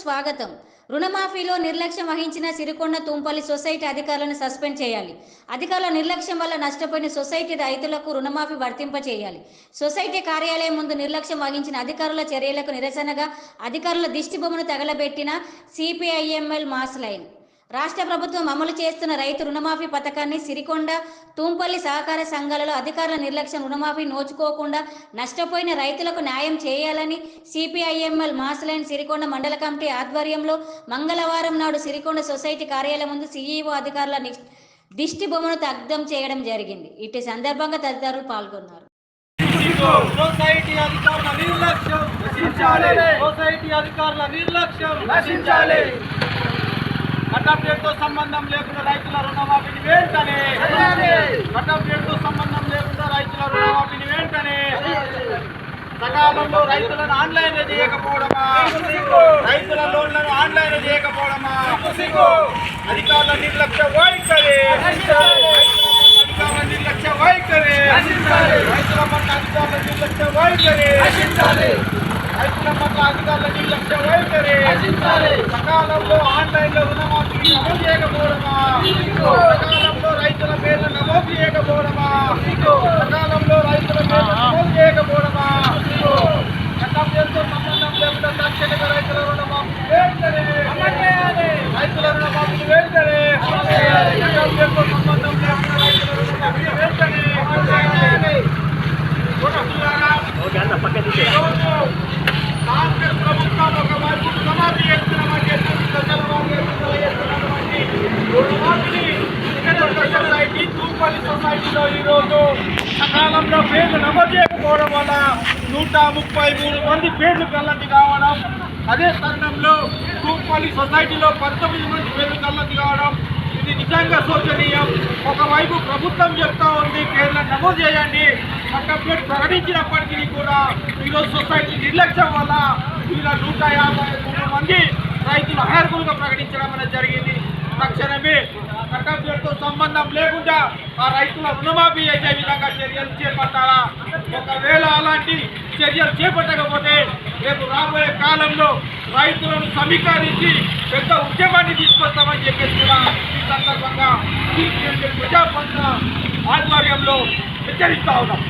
స్వాగతం. రుణమాఫీలో నిర్లక్ష్యం వహించిన సిరికొండ తుంపల్లి సొసైటీ అధికారులను సస్పెండ్ చేయాలి. అధికారుల నిర్లక్ష్యం వల్ల నష్టపోయిన సొసైటీ రైతులకు రుణమాఫీ వర్తింప చేయాలి సొసైటీ కార్యాలయం ముందు నిర్లక్ష్యం వహించిన అధికారుల చర్యలకు నిరసనగా అధికారుల దిష్టిబొమ్మను తగలబెట్టిన సిపిఐఎంఎల్ మాస్ లైన్. రాష్ట్ర ప్రభుత్వం అమలు చేస్తున్న రైతు రుణమాఫీ పథకాన్ని సిరికొండ తూంపల్లి సహకార సంఘాలలో అధికారుల నిర్లక్ష్యం రుణమాఫీ నోచుకోకుండా నష్టపోయిన రైతులకు న్యాయం చేయాలని సిపిఐఎంఎల్ మాసలైన్ సిరికొండ మండల కమిటీ ఆధ్వర్యంలో మంగళవారం నాడు సిరికొండ సొసైటీ కార్యాలయం ముందు సిఈఓ అధికారుల దిష్టి బొమ్మను దగ్ధం చేయడం జరిగింది. ఇటు సందర్భంగా తదితరులు పాల్గొన్నారు. సొసైటీ అధికారుల నిర్లక్ష్యం నశించాలి. సొసైటీ అధికారుల నిర్లక్ష్యం నశించాలి. కటప్ రేట్తో సంబంధం లేకుండా రైతుల రుణమాఫీని వెంటనే చేయాలి. కటప్ సంబంధం లేకుండా రైతుల రుణమాఫీని వెంటనే సకాలంలో రైతులను ఆన్లైన్ చేయకపోవడమా? రైతుల లోన్లను ఆన్లైన్ చేయకపోవడమా? అధికారుల నిర్లక్ష్య వైఖరి అధికారుల నిర్లక్ష్య వైఖరి రైతుల పట్ల అధికారుల నిర్లక్ష్య వైఖరి రైతుల పట్ల అధికారుల నిర్లక్ష్య వైఖరి. సకాలంలో ఆన్లైన్లో రుణమాఫీ అమలు చేయకపోవడమా? సకాలంలో రైతుల పేర్లు నమోదు చేయకపోవడమా? సకాలంలో రైతుల పేర్లు నమోదు చేయకపోవడమా? చట్టం చేస్తూ సంబంధం లేకుండా తక్షణిక రైతుల రుణమాఫీ వెంటనే రైతుల రుణమాఫీ వెంటనే చట్టం చేస్తూ సంబంధం లేకుండా రైతుల రుణమాఫీ వెంటనే రుణములారా, ఈరోజు కాంగ్రెస్ ప్రభుత్వం ఒకవైపు రుణమాఫీ చేస్తున్నామని చెప్పి చంద్రబాబు ఎన్నికలు చేస్తున్నామని రుణమాఫీని ఇక్కడ సొసైటీ సొసైటీలో ఈరోజు సకాలంలో పేర్లు నమోదు చేయకపోవడం వల్ల నూట ముప్పై మూడు మంది పేర్లు కల్లటి కావడం అదే తరుణంలో తూర్పల్లి సొసైటీలో పంతొమ్మిది మంది పేర్లు కల్లటి కావడం ఇది నిజంగా శోచనీయం. ఒకవైపు ప్రభుత్వం చెప్తా ఉంది పేర్లను నమోదు చేయండి చట్టం ప్రకటించినప్పటికీ కూడా ఈరోజు సొసైటీ నిర్లక్ష్యం వల్ల ఇలా నూట యాభై మూడు మంది రైతులు అర్హులుగా ప్రకటించడం అనేది జరిగింది. చట్టంతో సంబంధం లేకుండా ఆ రైతుల రుణమాఫీ అయ్యే విధంగా చర్యలు చేపట్టాలా? ఒకవేళ అలాంటి చర్యలు చేపట్టకపోతే రేపు రాబోయే కాలంలో రైతులను సమీకరించి పెద్ద ఉద్యమాన్ని తీసుకొస్తామని చెప్పేసి కూడా ఈ సందర్భంగా ప్రజాపంత ఆధ్వర్యంలో హెచ్చరిస్తా ఉన్నాం.